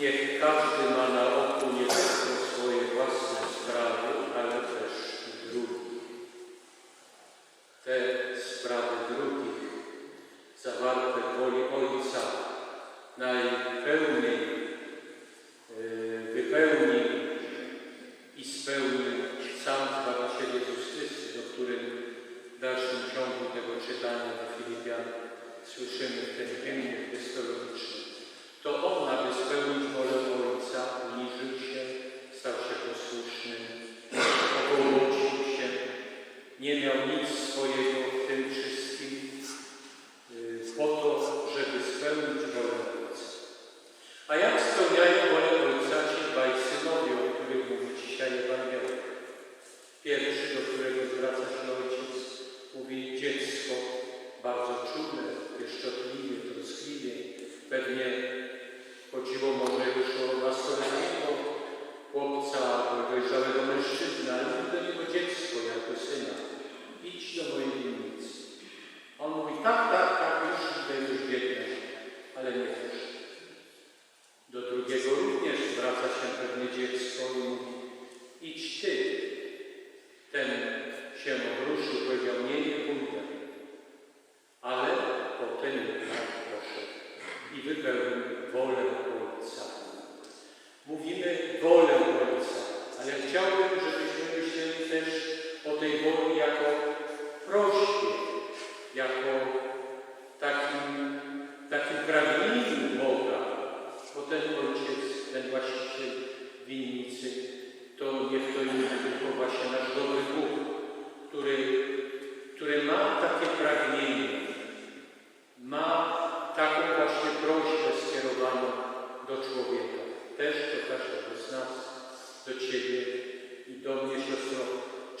Niech każdy ma na oku nie tylko swoje własne sprawy, ale też drugich. Te sprawy drugich zawarte w woli Ojca najpełniej y,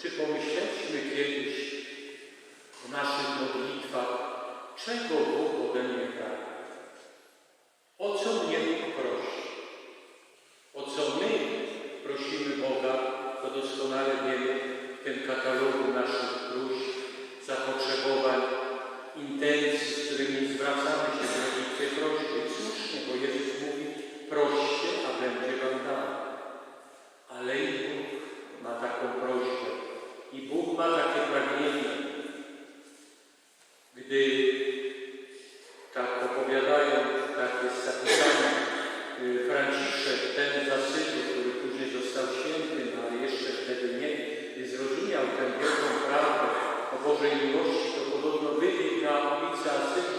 Czy pomyśleliśmy kiedyś w naszych modlitwach, czego Bóg ode mnie pragnie? O co mnie Bóg prosi? O co my prosimy Boga, to doskonale wiemy w tym katalogu naszych próśb, zapotrzebowań, intencji, z którymi zwracamy się w modlitwie prośby. I słusznie, bo Jezus mówi, proście, a będzie wam dane. Ale i Bóg ma taką prośbę. I Bóg ma takie pragnienie. Gdy tak opowiadają, tak jest zapisane, y, Franciszek, ten z Asyzu, który później został świętym, ale jeszcze wtedy nie zrozumiał tę wielką prawdę o Bożej miłości, to podobno wybiegł na ulicę Asyzu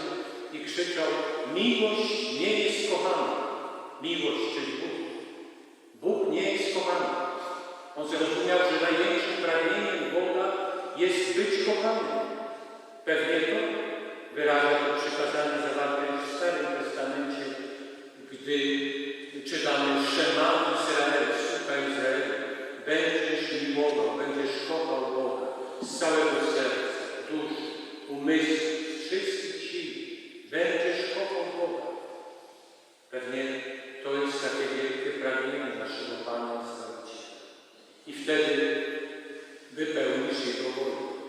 i krzyczał miłość nie jest kochana. Miłość, czyli Bóg. Bóg nie jest kochany. On zrozumiał, że największym pragnieniem Boga jest być kochanym. Pewnie to wyraża to przykazanie zawarte w Starym Testamencie, gdy czytamy Szema Izrael, słuchaj Izraelu, będziesz miłował, będziesz kochał Boga z całego serca, duszy, wszystkich sił. Będziesz kochał. Pewnie to jest takie wielkie pragnienie naszego Pana i. I wtedy wypełnisz Jego wolę.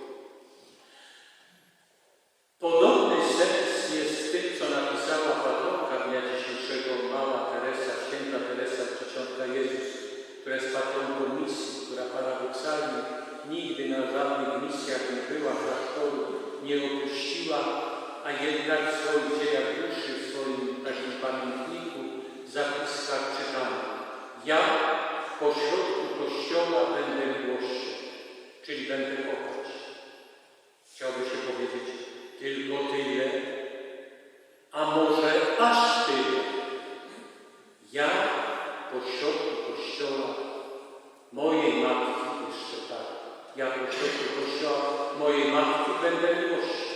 Opuściła, a jednak w swoich dziejach duszy, w swoim takim pamiętniku, zapiskach czytamy. Ja pośrodku Kościoła będę miłością, czyli będę kochać. Chciałby się powiedzieć tylko tyle, a może aż tyle. Ja pośrodku Kościoła mojej matki, jeszcze tak, ja pośrodku Kościoła mojej matki będę miłością.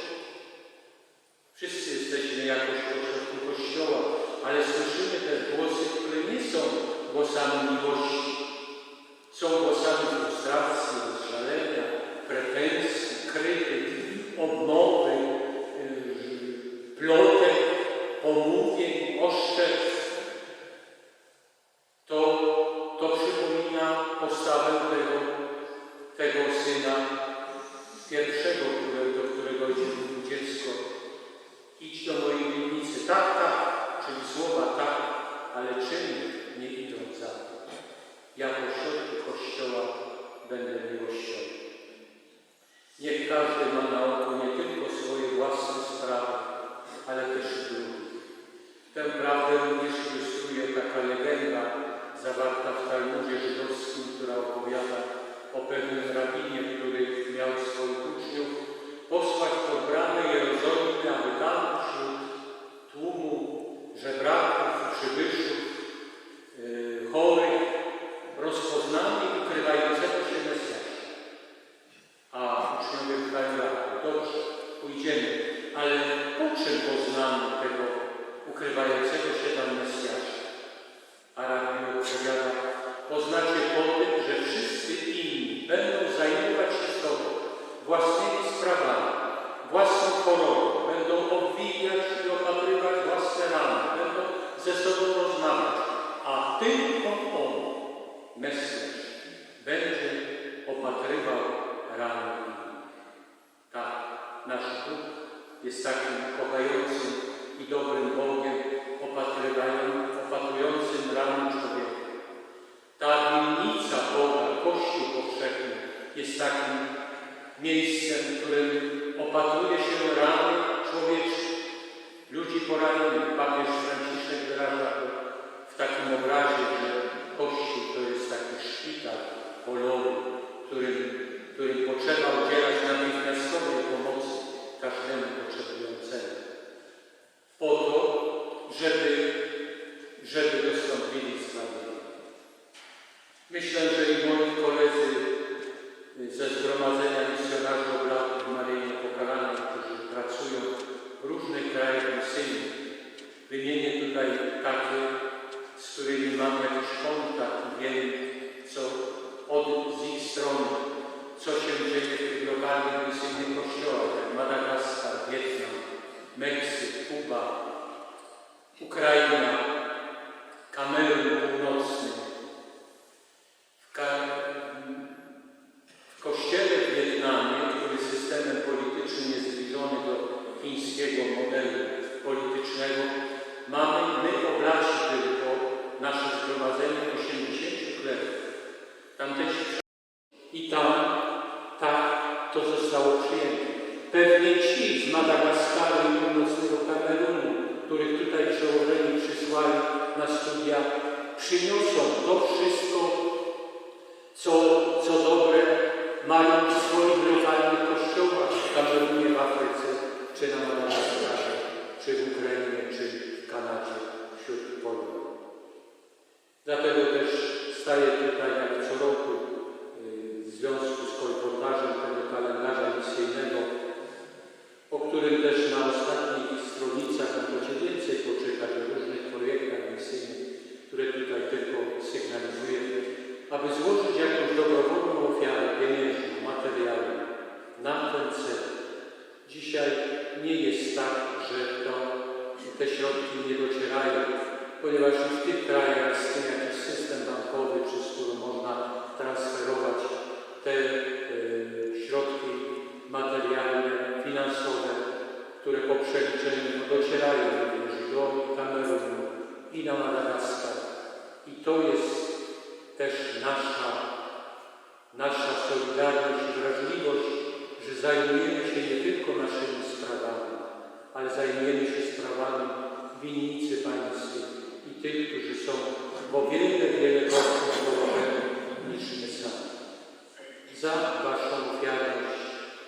Wszyscy jesteśmy jakoś pośrodku Kościoła, ale słyszymy też głosy, które nie są głosami miłości. Są głosami frustracji, rozżalenia, pretensji, krytyk, obmowy, yy, plotek, pomówień, oszczerstw. To, to przypomina postawę tego, tego syna pierwszego, do którego mówił dziecko. Idź do mojej winnicy. Tak, tak, czyli słowa tak, ale czyny nie idą za. Ja pośrodku Kościoła będę miłością. Niech każdy Mesjasz, będzie opatrywał rany. Tak, nasz Bóg jest takim kochającym i dobrym Bogiem, opatrującym rany człowieka. Ta winnica Boga, Kościół powszechny, jest takim miejscem, w którym opatruje się rany człowieczne, ludzi poranionych. Papież Franciszek wyraża w takim obrazie, że Kościół to jest taki szpital polowy, którym, którym potrzeba udzielać natychmiastowej pomocy każdemu potrzebującemu. Po to, żeby, żeby dostąpili zbawienia. Myślę, że i moi koledzy ze Zgromadzenia Misjonarzy Oblatów Maryi Pokalanej, którzy pracują w różnych krajach misyjnych. Z którymi mam jakiś kontakt wiem, co od z ich strony, co się dzieje w tych lokalnych misyjnych kościołach, jak Madagaskar, Wietnam, Meksyk, Kuba, Ukraina, Tam i tam tak to zostało przyjęte. Pewnie ci z Madagaskaru i północnego Kamerunu, których tutaj przełożeni przysłali na studia, przyniosą to wszystko, co, co dobre mają w swoich lokalnych kościołach w Kamerunie, w Afryce, czy na Madagaskarze, czy w Ukrainie, czy w Kanadzie, wśród Polów. Dlatego też staję tutaj jak którym też na ostatnich stronicach możecie więcej poczytać o różnych projektach misyjnych, które tutaj tylko sygnalizuję, aby złożyć jakąś dobrowolną ofiarę pieniężną, materialną na ten cel. Dzisiaj nie jest tak, że to, te środki nie docierają, ponieważ w tych krajach istnieje jakiś system bankowy, przez który można transferować te które po przeliczeniu docierają również do Kamerunu i na Madagaskar. I to jest też nasza, nasza solidarność i wrażliwość, że zajmujemy się nie tylko naszymi sprawami, ale zajmujemy się sprawami winnicy pańskiej i tych, którzy są o wiele, wiele położeniu niż my sami. Za Waszą ofiarność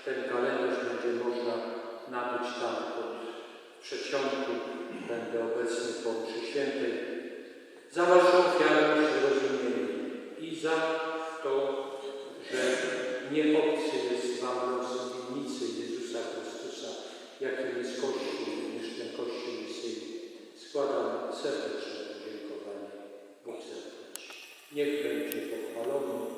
ten kalendarz będzie można nabyć tam pod przedsionku. Będę obecny po mszy świętej. Za Waszą ofiarność zrozumienie i za to, że nie obcy jest Wam los winnicy Jezusa Chrystusa, jakim jest Kościół, niż ten Kościół misyjny. Składam serdeczne podziękowanie Bóg. Niech będzie pochwalony